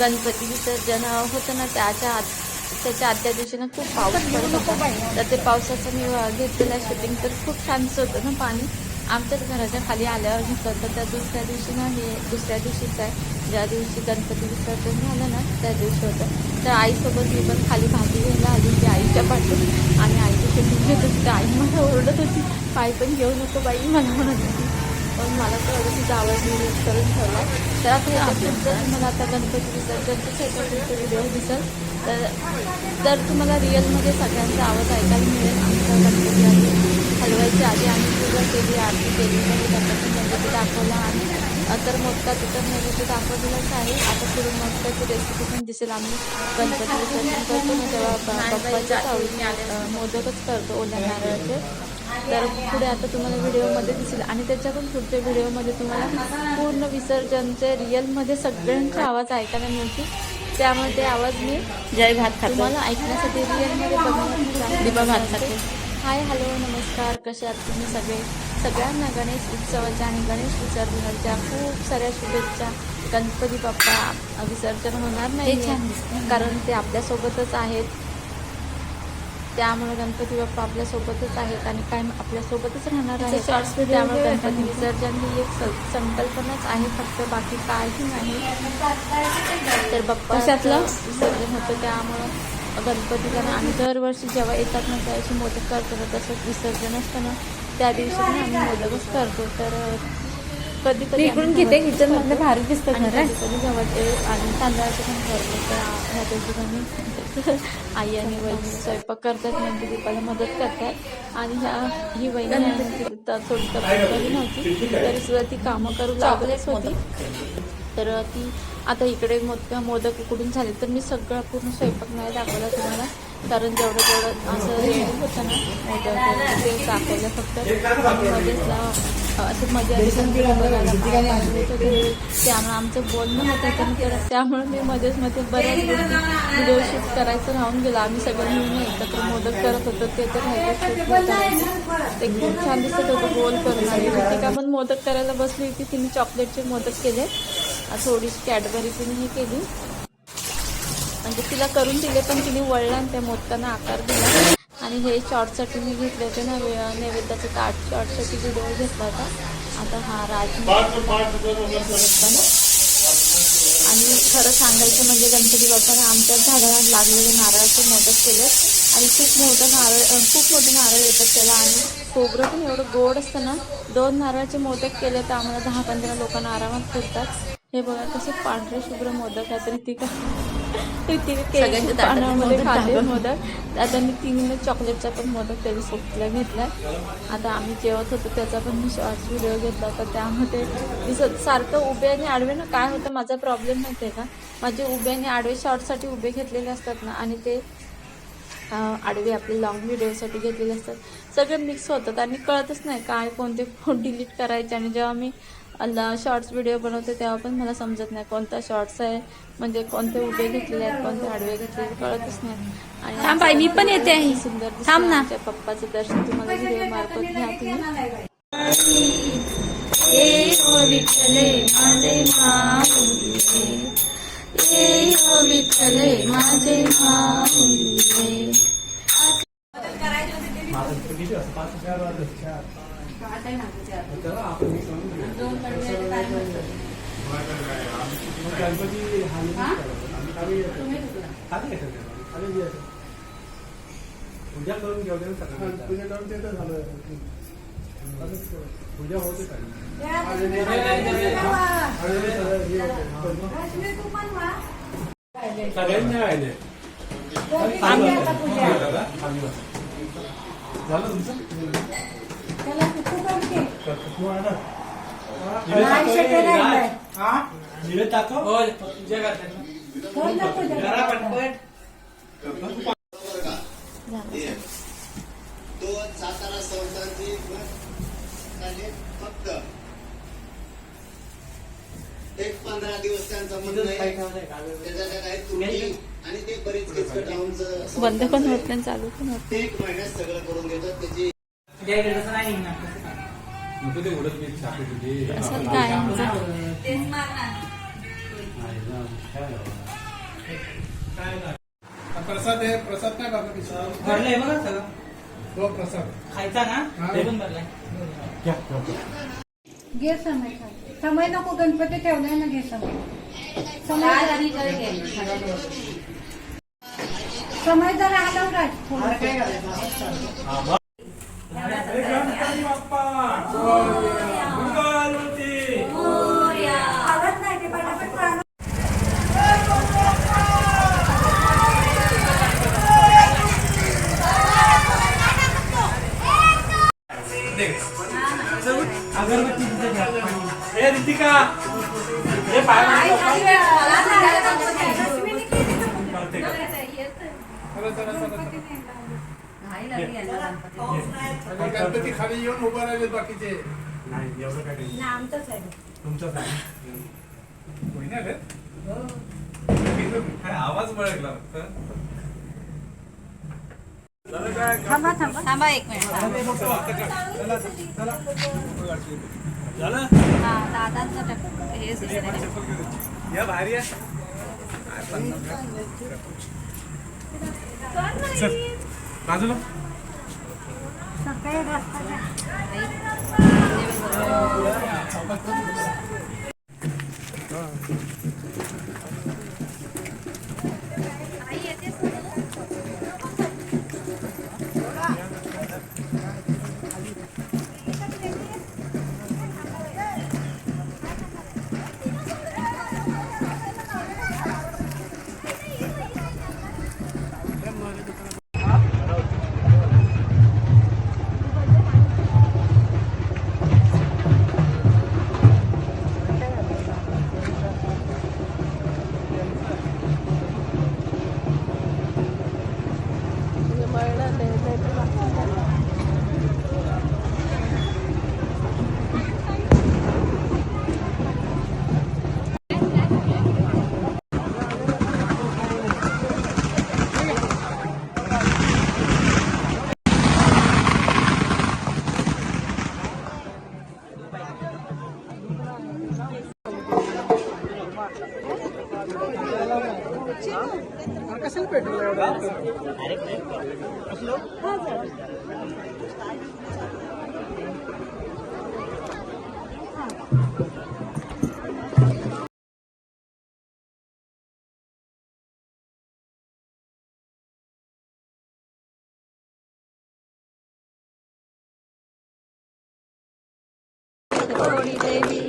गणपती विसर्जन होतं ना त्याच्या आत त्याच्या आदल्या दिवशी ना खूप पाऊस पडत होता. तर ते पावसाचं मी घेतलेलं शूटिंग तर खूप छानच होतं ना पाणी. आमच्याच घराच्या खाली आल्यावर घेतलं तर त्या दुसऱ्या दिवशी ना हे दुसऱ्या दिवशीच आहे. ज्या दिवशी गणपती विसर्जन झालं ना त्या दिवशी होतं. तर आईसोबत मी पण खाली भाजी घ्यायला आली होती आईच्या पाठून आणि आईची शूटिंग घेत होती. तर आई मला ओरडत होती पाय पण घेऊ नको बाई मला म्हणत होती. पण मला तर तिचा आवाज मी यूज करून ठेवला. तर आता जर तुम्हाला आता गणपती विसर्जनचं ह्याच्यात व्हिडिओ दिसेल तर तर तुम्हाला रिअलमध्ये सगळ्यांचा आवाज ऐकायला मिळेल आमच्या गणपती आधी हलवायच्या आधी आम्ही पूजा केली आरती केली म्हणजे गणपती नैवेद्य दाखवला आणि तर मोदकाचं तर नैवेद्य दाखवलेलंच आहे. आता पुढे मोदकाची रेसिपी पण दिसेल आम्ही. गणपती विसर्जन करतो ना तेव्हा बाप्पाच्या आवडीने मोदकच करतो ओल्या नारळाचे. तर पुढे आता तुम्हाला व्हिडिओमध्ये दिसेल. आणि त्याच्या पण पुढच्या व्हिडिओमध्ये तुम्हाला पूर्ण विसर्जनचे रिअलमध्ये सगळ्यांचे आवाज ऐकायला मिळतील. त्यामुळे ते आवाज मी जय भात खातो. तुम्हाला ऐकण्यासाठी रिअलमध्ये बघण्यासाठी भात खाते. हाय हॅलो नमस्कार. कसे आहात तुम्ही सगळे? सगळ्यांना गणेश उत्सवाच्या आणि गणेश विसर्जनाच्या खूप साऱ्या शुभेच्छा. गणपती बाप्पा विसर्जन होणार नाही. कारण ते आपल्यासोबतच आहेत. त्यामुळे गणपती बाप्पा आपल्यासोबतच आहेत आणि काय आपल्यासोबतच राहणार आहे त्यामुळे गणपती. विसर्जन ही एक संकल्पनाच आहे फक्त बाकी काही नाही तर बाप्पा कशातलं? विसर्जन होतं त्यामुळं गणपतीला ना आम्ही दरवर्षी जेव्हा येतात ना त्या दिवशी मोदक करतो ना तसंच विसर्जन असतं ना त्या दिवशी आम्ही मोदकच करतो तर कधी कधी इकडून घेते किचन मधलं भारी दिसतं घर कधी कधी गव्हाचे आणि तांदळाचे पण करतो तर ह्या दिवशी आई आणि वहिनी स्वयंपाक करतात म्हणजे दीपाला मदत करतात. आणि ह्या ही वहिनी त- थोडी तब्येत बरी नव्हती तरी सुद्धा ती कामं करू लागतच होती. तर ती आता इकडे मोदक मोदक उकडून झाले तर मी सगळा पूर्ण स्वयंपाक नाही दाखवला तुम्हाला. कारण जेवढं जेवढं असं हे होतं ना ते दाखवलं फक्त. असं मजा. त्यामुळे आमचं बोलणं होतं पण त्यामुळे मी मध्येच मध्ये बऱ्याच गोष्टी व्हिडिओ शूट करायचं राहून गेलं. आम्ही सगळे मिळून एकत्र मोदक करत होतो. ते तर राहिलं ते खूप छान दिसत होतं गोल करून आणि ऋतिका पण मोदक करायला बसली होती तिने चॉकलेटचे मोदक केले. थोडीशी कॅडबरी तिने हे केली. तिला करून दिले पण तिने वळला आणि त्या मोदकांना आकार दिला. आणि हे शॉर्टसाठी मी घेतले होते ना नैवेद्याचं ताट शॉर्टसाठी व्हिडिओ घेतला होता. आता हा राज आणि खरं सांगायचं म्हणजे गणपती बाप्पाने आमच्याच झाडाला लागलेले नारळाचे मोदक केले. आणि खूप मोठं नारळ खूप मोठे नारळ येतात त्याला. आणि खोबरं पण एवढं गोड असतं ना दोन नारळाचे मोदक केले तर आम्हाला दहा पंधरा लोकांना आरामात फिरतात. हे बघा कसे पांढरे शुभ्र मोदक आहेत रितिका पानामध्ये मोदक आता मी तिने चॉकलेटचा पण मोदक त्याच्या सोबतीला घेतला आता आम्ही जेवत होतो त्याचा पण मी शॉर्ट्स व्हिडिओ घेतला होता. त्यामध्ये दिसत सारखं उभे आणि आडवे ना काय होतं माझा प्रॉब्लेम माहिती आहे का? माझे उभे आणि आडवे शॉर्टसाठी उभे घेतलेले असतात ना आणि ते आडवे आपले लॉंग व्हिडिओसाठी घेतलेले असतात. सगळे मिक्स होतात आणि कळतच नाही काय कोणते फोन डिलीट करायचे. आणि जेव्हा मी शॉर्ट्स व्हिडिओ बनवते तेव्हा पण मला समजत नाही कोणता शॉर्ट्स आहे म्हणजे कोणते उभे घेतलेले आहेत कोणते आडवे घेतलेले कळतच नाही आणि थांब बाई, मी पण येते आहे. सुंदर दिसतं. थांब ना. आमच्या पप्पाचं दर्शन तुम्हाला व्हिडिओ मार्फत घ्या तुम्ही ए हो विठ्ठले माझे माऊलीरे ए हो विठ्ठले माझे माऊलीरे पूजा करून घेऊ दे ना सकाळी. पूजा करून ते तर झालं. पूजा होते काय सगळ्यांनी राहिले झालं तुमचं? हा? तो सातारा संस्थांची फक्त एक पंधरा दिवस त्यांचा म्हणणं आहे त्याच्यात काही त्रुटी आणि ते बरेच बंद पण होत नाही चालू पण होत ते एक महिन्यात सगळं करून देतात त्याची नको ते उडत असं काय प्रसाद आहे प्रसाद काय बाबा किशोर भरलंय बघा सगळं तो प्रसाद खायचा ना हा. ते पण भरलाय घे समय खाली. समय नको गणपती ठेवलाय ना घे समय समय समय जरा आलं राज थोडं. आवडत नाही ए रितिका हे पाय करते गणपती खाली येऊन उभं राहिले बाकीचे. नाही एवढं काय नाही तुमचंच आहे होईना रे काय आवाज बळकला फक्त? थांबा थांबा. थांबा एक मिनिट चला चला. झालं? दादांचं हे या. भारी आहे. बाजूला. सकाळी अरे कशाला पेट्रोल एवढं Holy baby.